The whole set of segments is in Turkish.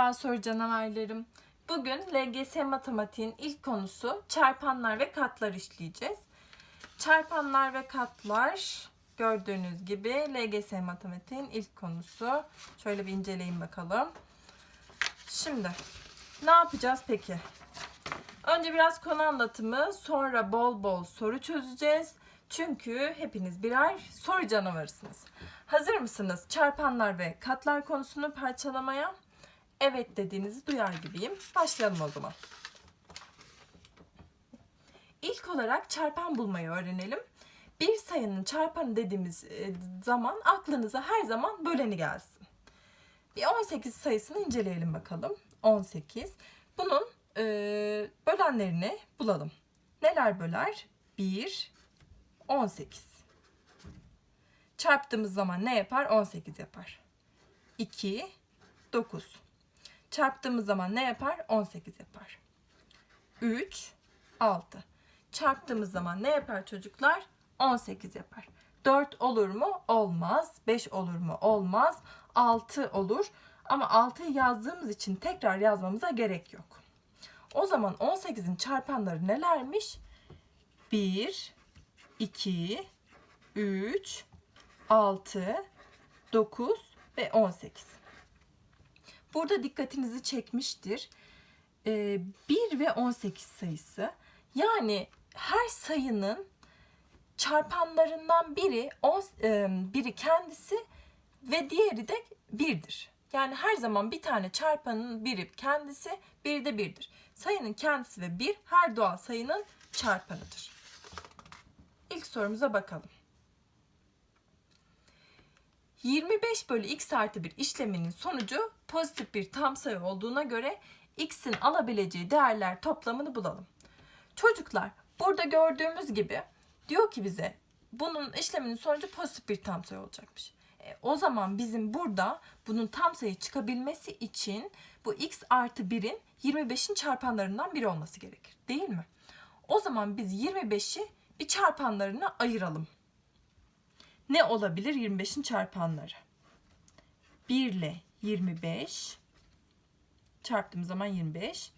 Merhaba soru canavarlarım. Bugün LGS matematiğin ilk konusu çarpanlar ve katlar işleyeceğiz. Çarpanlar ve katlar gördüğünüz gibi LGS matematiğin ilk konusu. Şöyle bir inceleyin bakalım. Şimdi ne yapacağız peki? Önce biraz konu anlatımı, sonra bol bol soru çözeceğiz. Çünkü hepiniz birer soru canavarısınız. Hazır mısınız çarpanlar ve katlar konusunu parçalamaya? Evet dediğinizi duyar gibiyim. Başlayalım o zaman. İlk olarak çarpan bulmayı öğrenelim. Bir sayının çarpanı dediğimiz e, zaman aklınıza her zaman böleni gelsin. Bir 18 sayısını inceleyelim bakalım. 18. Bunun e, bölenlerini bulalım. Neler böler? 1, 18. Çarptığımız zaman ne yapar? 18 yapar. 2, 9. Çarptığımız zaman ne yapar? 18 yapar. 3, 6. Çarptığımız zaman ne yapar çocuklar? 18 yapar. 4 olur mu? Olmaz. 5 olur mu? Olmaz. 6 olur. Ama 6'yı yazdığımız için tekrar yazmamıza gerek yok. O zaman 18'in çarpanları nelermiş? 1, 2, 3, 6, 9 ve 18. Burada dikkatinizi çekmiştir. Ee, 1 ve 18 sayısı. Yani her sayının çarpanlarından biri on, e, biri kendisi ve diğeri de birdir. Yani her zaman bir tane çarpanın biri kendisi, biri de birdir. Sayının kendisi ve bir her doğal sayının çarpanıdır. İlk sorumuza bakalım. 25 bölü x artı 1 işleminin sonucu pozitif bir tam sayı olduğuna göre x'in alabileceği değerler toplamını bulalım. Çocuklar burada gördüğümüz gibi diyor ki bize bunun işleminin sonucu pozitif bir tam sayı olacakmış. E, o zaman bizim burada bunun tam sayı çıkabilmesi için bu x artı 1'in 25'in çarpanlarından biri olması gerekir. Değil mi? O zaman biz 25'i bir çarpanlarına ayıralım. Ne olabilir 25'in çarpanları? 1 ile 25 çarptığım zaman 25.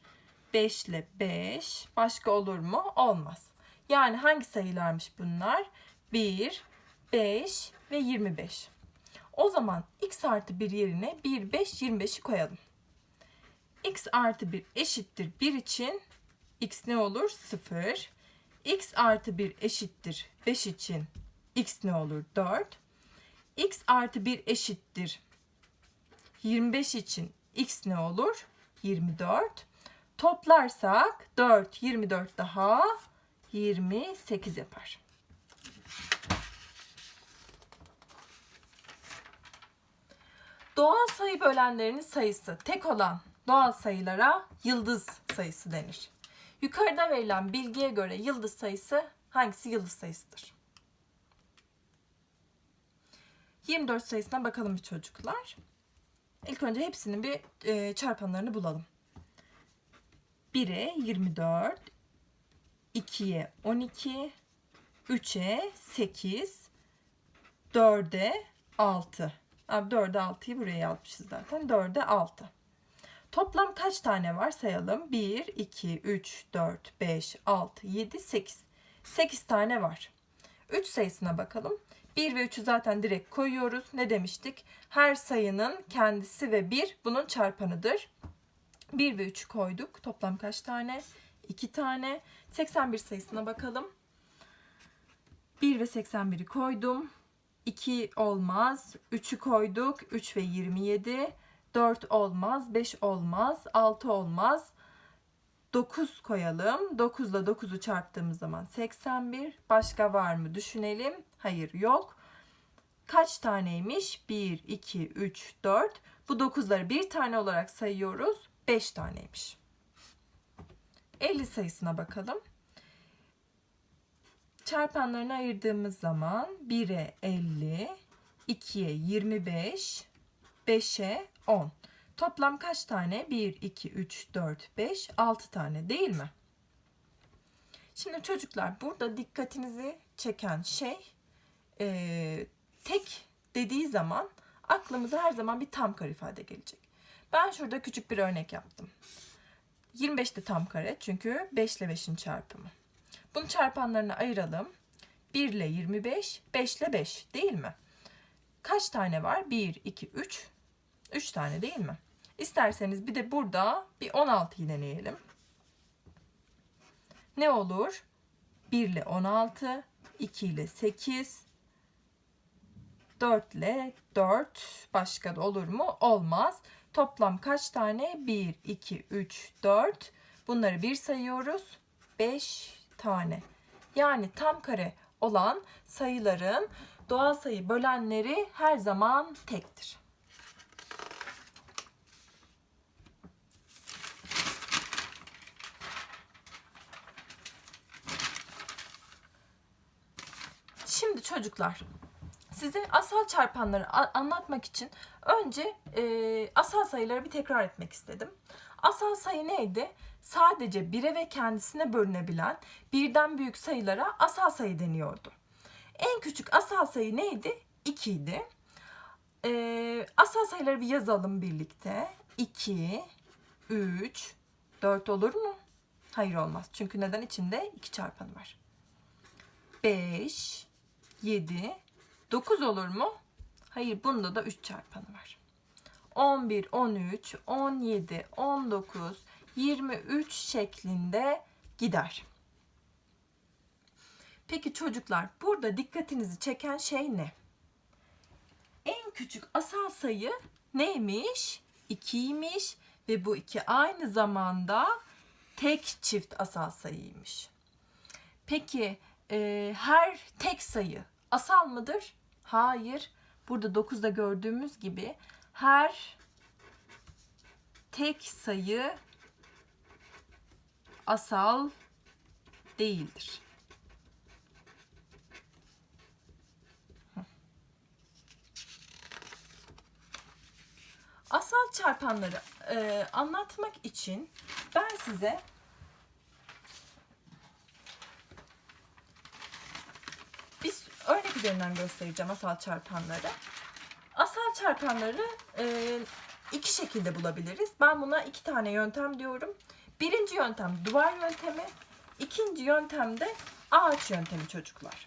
5 ile 5 başka olur mu? Olmaz. Yani hangi sayılarmış bunlar? 1, 5 ve 25. O zaman x artı 1 yerine 1, 5, 25'i koyalım. x artı 1 eşittir 1 için x ne olur? 0. x artı 1 eşittir 5 için x ne olur? 4. x artı 1 eşittir 25 için x ne olur? 24. Toplarsak 4, 24 daha 28 yapar. Doğal sayı bölenlerinin sayısı tek olan doğal sayılara yıldız sayısı denir. Yukarıda verilen bilgiye göre yıldız sayısı hangisi yıldız sayısıdır? 24 sayısına bakalım bir çocuklar. İlk önce hepsinin bir e, çarpanlarını bulalım. 1'e 24, 2'ye 12, 3'e 8, 4'e 6. Abi 4'e 6'yı buraya yazmışız zaten. 4'e 6. Toplam kaç tane var sayalım. 1, 2, 3, 4, 5, 6, 7, 8. 8 tane var. 3 sayısına bakalım. 1 ve 3'ü zaten direkt koyuyoruz. Ne demiştik? Her sayının kendisi ve 1 bunun çarpanıdır. 1 ve 3'ü koyduk. Toplam kaç tane? 2 tane. 81 sayısına bakalım. 1 ve 81'i koydum. 2 olmaz. 3'ü koyduk. 3 ve 27. 4 olmaz. 5 olmaz. 6 olmaz. 9 koyalım. 9 ile 9'u çarptığımız zaman 81. Başka var mı düşünelim. Hayır yok. Kaç taneymiş? 1, 2, 3, 4. Bu 9'ları bir tane olarak sayıyoruz. 5 taneymiş. 50 sayısına bakalım. Çarpanlarını ayırdığımız zaman 1'e 50, 2'ye 25, 5'e 10. Toplam kaç tane? 1, 2, 3, 4, 5, 6 tane değil mi? Şimdi çocuklar burada dikkatinizi çeken şey e, tek dediği zaman aklımıza her zaman bir tam kare ifade gelecek. Ben şurada küçük bir örnek yaptım. 25 de tam kare çünkü 5 ile 5'in çarpımı. Bunu çarpanlarına ayıralım. 1 ile 25, 5 ile 5 değil mi? Kaç tane var? 1, 2, 3. 3 tane değil mi? İsterseniz bir de burada bir 16 deneyelim. Ne olur? 1 ile 16, 2 ile 8, 4 ile 4 başka da olur mu? Olmaz. Toplam kaç tane? 1, 2, 3, 4. Bunları bir sayıyoruz. 5 tane. Yani tam kare olan sayıların doğal sayı bölenleri her zaman tektir. Şimdi çocuklar size asal çarpanları anlatmak için önce e, asal sayıları bir tekrar etmek istedim. Asal sayı neydi? Sadece bire ve kendisine bölünebilen birden büyük sayılara asal sayı deniyordu. En küçük asal sayı neydi? 2 idi. E, asal sayıları bir yazalım birlikte. 2, 3, 4 olur mu? Hayır olmaz. Çünkü neden? içinde 2 çarpanı var. 5, 7, 9 olur mu? Hayır bunda da 3 çarpanı var. 11, 13, 17, 19, 23 şeklinde gider. Peki çocuklar burada dikkatinizi çeken şey ne? En küçük asal sayı neymiş? 2'ymiş ve bu 2 aynı zamanda tek çift asal sayıymış. Peki e, her tek sayı asal mıdır? Hayır. Burada 9'da gördüğümüz gibi her tek sayı asal değildir. Asal çarpanları e, anlatmak için ben size bir örnek üzerinden göstereceğim asal çarpanları. Asal çarpanları e, iki şekilde bulabiliriz. Ben buna iki tane yöntem diyorum. Birinci yöntem duvar yöntemi. ikinci yöntem de ağaç yöntemi çocuklar.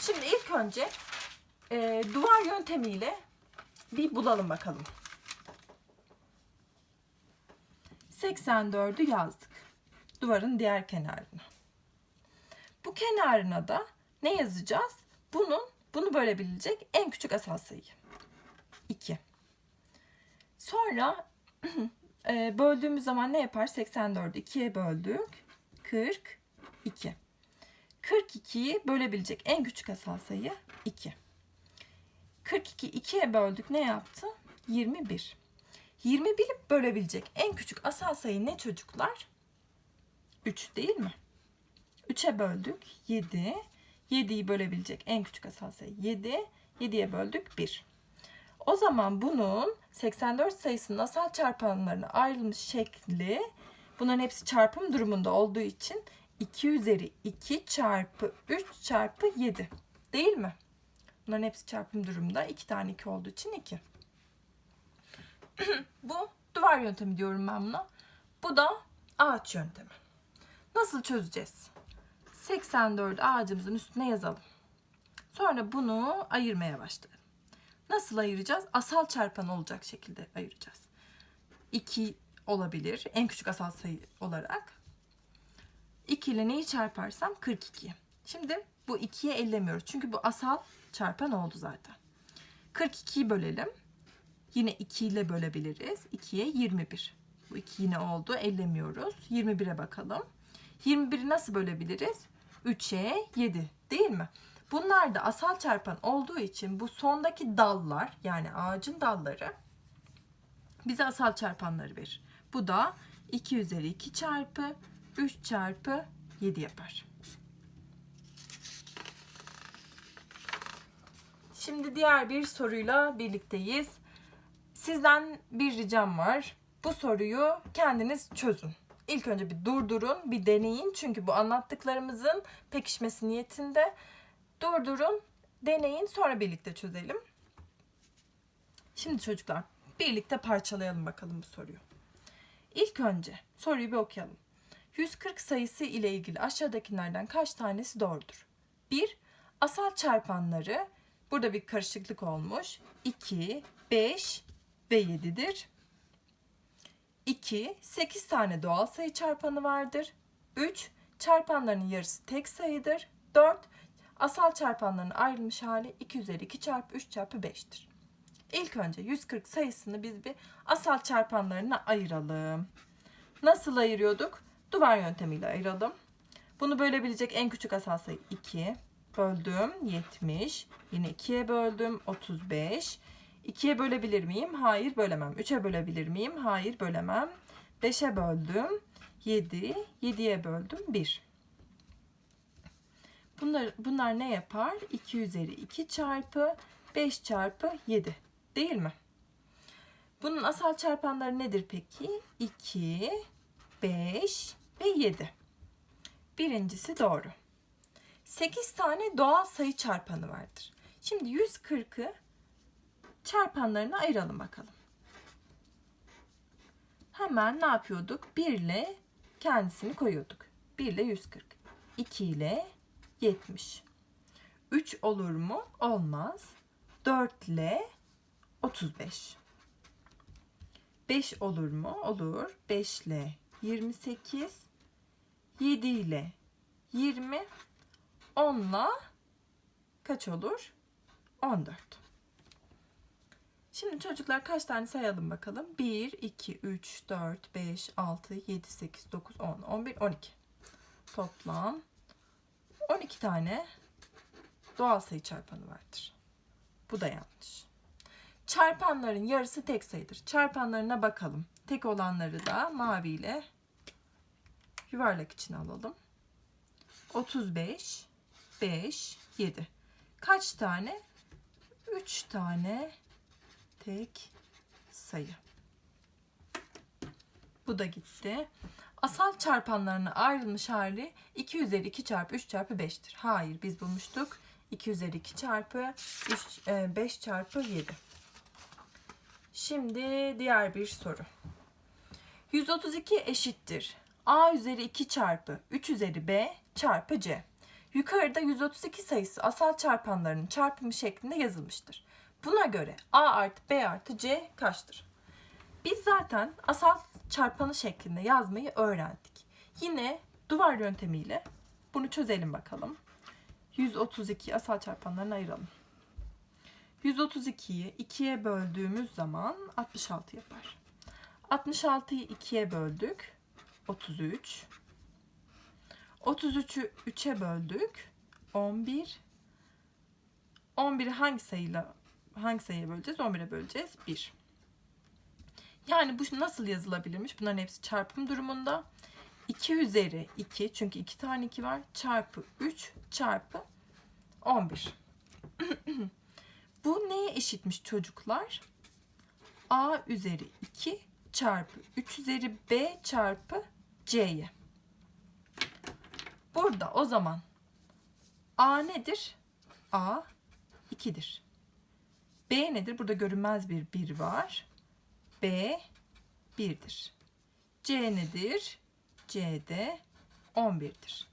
Şimdi ilk önce e, duvar yöntemiyle bir bulalım bakalım. 84'ü yazdık. Duvarın diğer kenarına. Bu kenarına da ne yazacağız? Bunun bunu bölebilecek en küçük asal sayı. 2. Sonra e, böldüğümüz zaman ne yapar? 84'ü 2'ye böldük. 42. 42'yi bölebilecek en küçük asal sayı 2. 42 2'ye böldük ne yaptı? 21. 21'i bölebilecek en küçük asal sayı ne çocuklar? 3 değil mi? 3'e böldük 7. 7'yi bölebilecek en küçük asal sayı 7. 7'ye böldük 1. O zaman bunun 84 sayısının asal çarpanlarına ayrılmış şekli bunların hepsi çarpım durumunda olduğu için 2 üzeri 2 çarpı 3 çarpı 7. Değil mi? Bunların hepsi çarpım durumunda. 2 tane 2 olduğu için 2. Bu duvar yöntemi diyorum ben buna. Bu da ağaç yöntemi. Nasıl çözeceğiz? 84 ağacımızın üstüne yazalım. Sonra bunu ayırmaya başlayalım. Nasıl ayıracağız? Asal çarpan olacak şekilde ayıracağız. 2 olabilir. En küçük asal sayı olarak. 2 ile neyi çarparsam 42. Şimdi bu 2'ye ellemiyoruz. Çünkü bu asal çarpan oldu zaten. 42'yi bölelim. Yine 2 ile bölebiliriz. 2'ye 21. Bu 2 yine oldu. Ellemiyoruz. 21'e bakalım. 21'i nasıl bölebiliriz? 3'e 7 değil mi? Bunlar da asal çarpan olduğu için bu sondaki dallar yani ağacın dalları bize asal çarpanları verir. Bu da 2 üzeri 2 çarpı 3 çarpı 7 yapar. Şimdi diğer bir soruyla birlikteyiz. Sizden bir ricam var. Bu soruyu kendiniz çözün. İlk önce bir durdurun, bir deneyin. Çünkü bu anlattıklarımızın pekişmesi niyetinde. Durdurun, deneyin, sonra birlikte çözelim. Şimdi çocuklar, Birlikte parçalayalım bakalım bu soruyu. İlk önce soruyu bir okuyalım. 140 sayısı ile ilgili aşağıdakilerden kaç tanesi doğrudur? 1. Asal çarpanları burada bir karışıklık olmuş. 2, 5 ve 7'dir. 2. 8 tane doğal sayı çarpanı vardır. 3. Çarpanların yarısı tek sayıdır. 4. Asal çarpanların ayrılmış hali 2 üzeri 2 çarpı 3 çarpı 5'tir. İlk önce 140 sayısını biz bir asal çarpanlarına ayıralım. Nasıl ayırıyorduk? Duvar yöntemiyle ayıralım. Bunu bölebilecek en küçük asal sayı 2. Böldüm 70. Yine 2'ye böldüm 35. 2'ye bölebilir miyim? Hayır bölemem. 3'e bölebilir miyim? Hayır bölemem. 5'e böldüm 7. 7'ye böldüm 1. Bunlar, bunlar ne yapar? 2 üzeri 2 çarpı 5 çarpı 7. Değil mi? Bunun asal çarpanları nedir peki? 2, 5 ve 7. Birincisi doğru. 8 tane doğal sayı çarpanı vardır. Şimdi 140'ı çarpanlarına ayıralım bakalım. Hemen ne yapıyorduk? 1 ile kendisini koyuyorduk. 1 ile 140. 2 ile 70. 3 olur mu? Olmaz. 4 ile 35. 5 olur mu? Olur. 5 ile 28. 7 ile 20. 10 ile kaç olur? 14. Şimdi çocuklar kaç tane sayalım bakalım. 1, 2, 3, 4, 5, 6, 7, 8, 9, 10, 11, 12. Toplam 12 tane doğal sayı çarpanı vardır. Bu da yanlış. Çarpanların yarısı tek sayıdır. Çarpanlarına bakalım. Tek olanları da maviyle yuvarlak içine alalım. 35, 5, 7. Kaç tane? 3 tane tek sayı. Bu da gitti. Asal çarpanlarına ayrılmış hali 2 üzeri 2 çarpı 3 çarpı 5'tir. Hayır biz bulmuştuk. 2 üzeri 2 çarpı 3, 5 çarpı 7. Şimdi diğer bir soru. 132 eşittir. A üzeri 2 çarpı 3 üzeri B çarpı C. Yukarıda 132 sayısı asal çarpanlarının çarpımı şeklinde yazılmıştır. Buna göre A artı B artı C kaçtır? Biz zaten asal çarpanı şeklinde yazmayı öğrendik. Yine duvar yöntemiyle bunu çözelim bakalım. 132 asal çarpanlarını ayıralım. 132'yi 2'ye böldüğümüz zaman 66 yapar. 66'yı 2'ye böldük. 33. 33'ü 3'e böldük. 11. 11'i hangi sayıyla hangi sayıya böleceğiz? 11'e böleceğiz. 1. Yani bu nasıl yazılabilirmiş? Bunların hepsi çarpım durumunda. 2 üzeri 2 çünkü 2 tane 2 var. Çarpı 3 çarpı 11. bu neye eşitmiş çocuklar? A üzeri 2 çarpı 3 üzeri B çarpı C'ye. Burada o zaman A nedir? A 2'dir. B nedir? Burada görünmez bir 1 var. B 1'dir. C nedir? C de 11'dir.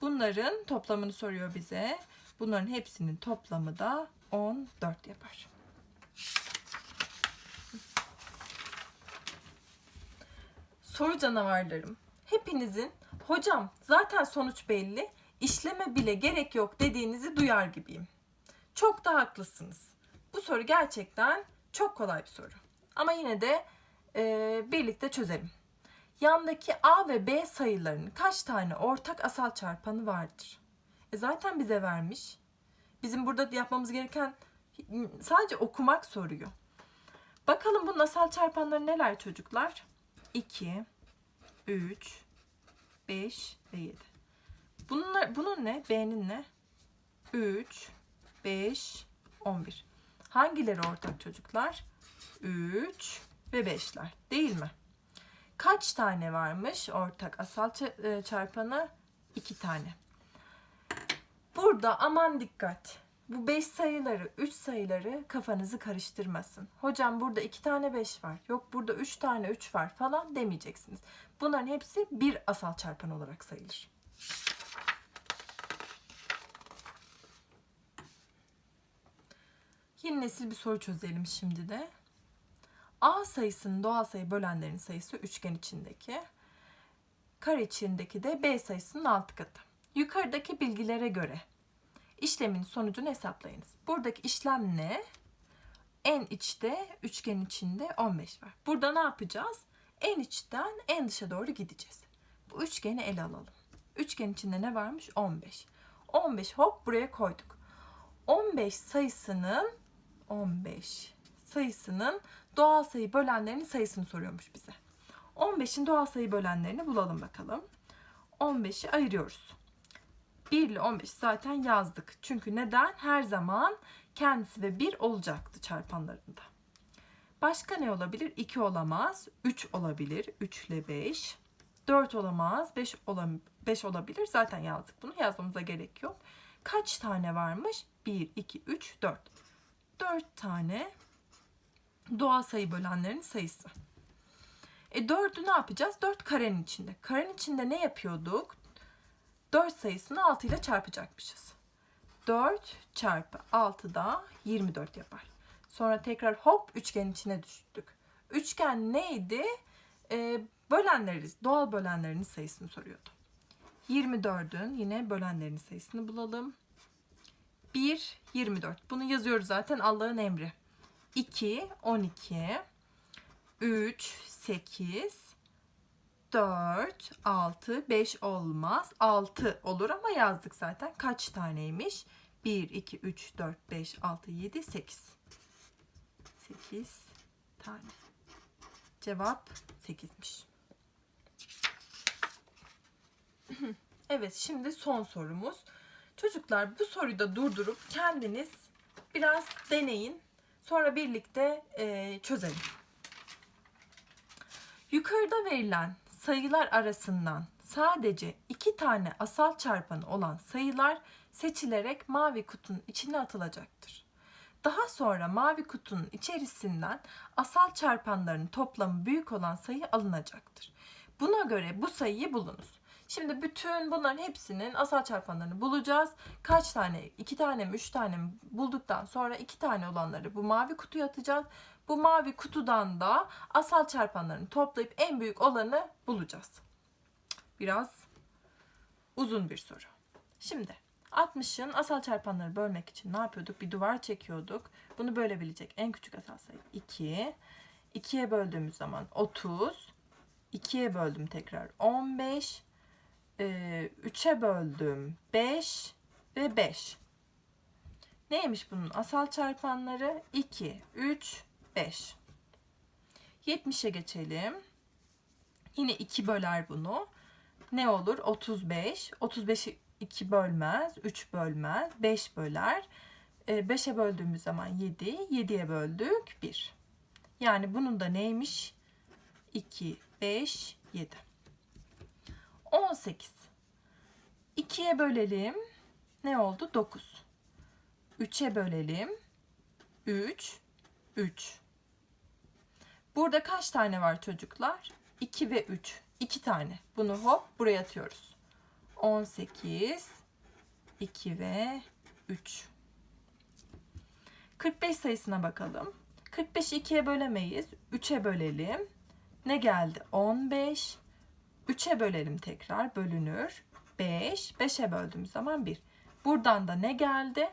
Bunların toplamını soruyor bize. Bunların hepsinin toplamı da 14 yapar. Soru canavarlarım. Hepinizin hocam zaten sonuç belli, işleme bile gerek yok dediğinizi duyar gibiyim. Çok da haklısınız. Bu soru gerçekten çok kolay bir soru. Ama yine de e, birlikte çözelim. Yandaki A ve B sayılarının kaç tane ortak asal çarpanı vardır? E zaten bize vermiş. Bizim burada yapmamız gereken sadece okumak soruyor. Bakalım bunun asal çarpanları neler çocuklar? 2, 3, 5 ve 7. Bunlar, bunun ne? B'nin ne? 3, 5, 11. Hangileri ortak çocuklar? 3 ve 5'ler değil mi? Kaç tane varmış ortak asal çarpanı? 2 tane. Burada aman dikkat. bu 5 sayıları, 3 sayıları kafanızı karıştırmasın. Hocam burada 2 tane 5 var. Yok burada 3 tane 3 var falan demeyeceksiniz. Bunların hepsi bir asal çarpan olarak sayılır. Yeni nesil bir soru çözelim şimdi de. A sayısının doğal sayı bölenlerin sayısı üçgen içindeki. Kare içindeki de B sayısının altı katı. Yukarıdaki bilgilere göre işlemin sonucunu hesaplayınız. Buradaki işlem ne? En içte üçgen içinde 15 var. Burada ne yapacağız? En içten en dışa doğru gideceğiz. Bu üçgeni ele alalım. Üçgen içinde ne varmış? 15. 15 hop buraya koyduk. 15 sayısının 15 sayısının doğal sayı bölenlerinin sayısını soruyormuş bize. 15'in doğal sayı bölenlerini bulalım bakalım. 15'i ayırıyoruz. 1 ile 15 zaten yazdık. Çünkü neden? Her zaman kendisi ve 1 olacaktı çarpanlarında. Başka ne olabilir? 2 olamaz. 3 olabilir. 3 ile 5. 4 olamaz. 5, olam 5 olabilir. Zaten yazdık bunu. Yazmamıza gerek yok. Kaç tane varmış? 1, 2, 3, 4. 4 tane doğal sayı bölenlerin sayısı. E 4'ü ne yapacağız? 4 karenin içinde. Karenin içinde ne yapıyorduk? 4 sayısını 6 ile çarpacakmışız. 4 çarpı 6 da 24 yapar. Sonra tekrar hop üçgenin içine düştük. Üçgen neydi? Ee, bölenleri, doğal bölenlerin sayısını soruyordu. 24'ün yine bölenlerin sayısını bulalım. 1, 24. Bunu yazıyoruz zaten Allah'ın emri. 2, 12. 3, 8. 4, 6, 5 olmaz. 6 olur ama yazdık zaten. Kaç taneymiş? 1, 2, 3, 4, 5, 6, 7, 8. 8 tane. Cevap 8'miş. Evet şimdi son sorumuz. Çocuklar bu soruyu da durdurup kendiniz biraz deneyin. Sonra birlikte e, çözelim. Yukarıda verilen sayılar arasından sadece iki tane asal çarpanı olan sayılar seçilerek mavi kutunun içine atılacaktır. Daha sonra mavi kutunun içerisinden asal çarpanların toplamı büyük olan sayı alınacaktır. Buna göre bu sayıyı bulunuz. Şimdi bütün bunların hepsinin asal çarpanlarını bulacağız. Kaç tane, iki tane mi, üç tane mi bulduktan sonra iki tane olanları bu mavi kutuya atacağız. Bu mavi kutudan da asal çarpanlarını toplayıp en büyük olanı bulacağız. Biraz uzun bir soru. Şimdi 60'ın asal çarpanları bölmek için ne yapıyorduk? Bir duvar çekiyorduk. Bunu bölebilecek en küçük asal sayı 2. 2'ye böldüğümüz zaman 30. 2'ye böldüm tekrar 15. 3'e böldüm 5 ve 5. Neymiş bunun asal çarpanları? 2, 3, 5. 70'e geçelim. Yine 2 böler bunu. Ne olur? 35. 35'i 2 bölmez, 3 bölmez, 5 böler. 5'e böldüğümüz zaman 7, 7'ye böldük 1. Yani bunun da neymiş? 2, 5, 7. 18. 2'ye bölelim. Ne oldu? 9. 3'e bölelim. 3, 3. Burada kaç tane var çocuklar? 2 ve 3. 2 tane. Bunu hop buraya atıyoruz. 18, 2 ve 3. 45 sayısına bakalım. 45'i 2'ye bölemeyiz. 3'e bölelim. Ne geldi? 15. 3'e bölelim tekrar. Bölünür. 5. 5'e böldüğümüz zaman 1. Buradan da ne geldi?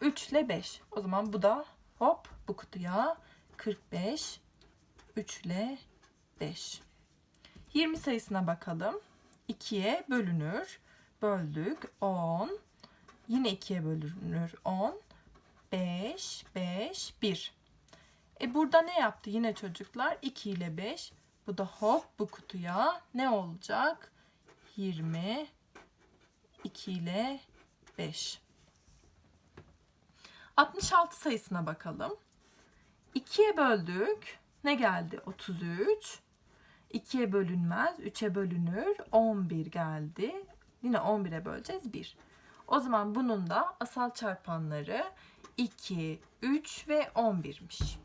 3 ile 5. O zaman bu da hop bu kutuya 45 3 ile 5. 20 sayısına bakalım. 2'ye bölünür. Böldük 10. Yine 2'ye bölünür 10. 5, 5, 1. E burada ne yaptı yine çocuklar? 2 ile 5. Bu da hop bu kutuya ne olacak? 20, 2 ile 5. 66 sayısına bakalım. 2'ye böldük. Ne geldi? 33. 2'ye bölünmez. 3'e bölünür. 11 geldi. Yine 11'e böleceğiz 1. O zaman bunun da asal çarpanları 2, 3 ve 11'miş.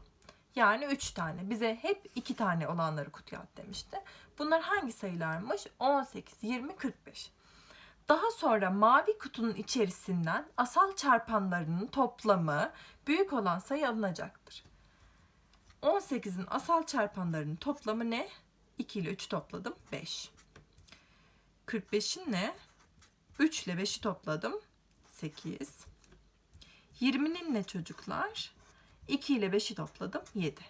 Yani 3 tane. Bize hep 2 tane olanları kutuya at demişti. Bunlar hangi sayılarmış? 18, 20, 45. Daha sonra mavi kutunun içerisinden asal çarpanlarının toplamı büyük olan sayı alınacaktır. 18'in asal çarpanlarının toplamı ne? 2 ile 3 topladım 5. 45'in ne? 3 ile 5'i topladım 8. 20'nin ne çocuklar? 2 ile 5'i topladım 7.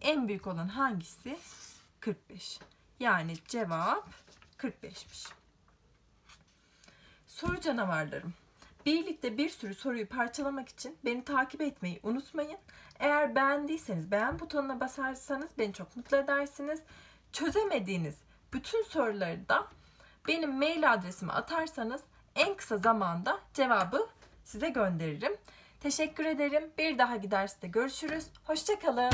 En büyük olan hangisi? 45. Yani cevap 45'miş. Soru canavarlarım. Birlikte bir sürü soruyu parçalamak için beni takip etmeyi unutmayın. Eğer beğendiyseniz beğen butonuna basarsanız beni çok mutlu edersiniz. Çözemediğiniz bütün soruları da benim mail adresime atarsanız en kısa zamanda cevabı size gönderirim. Teşekkür ederim. Bir daha derste görüşürüz. Hoşçakalın.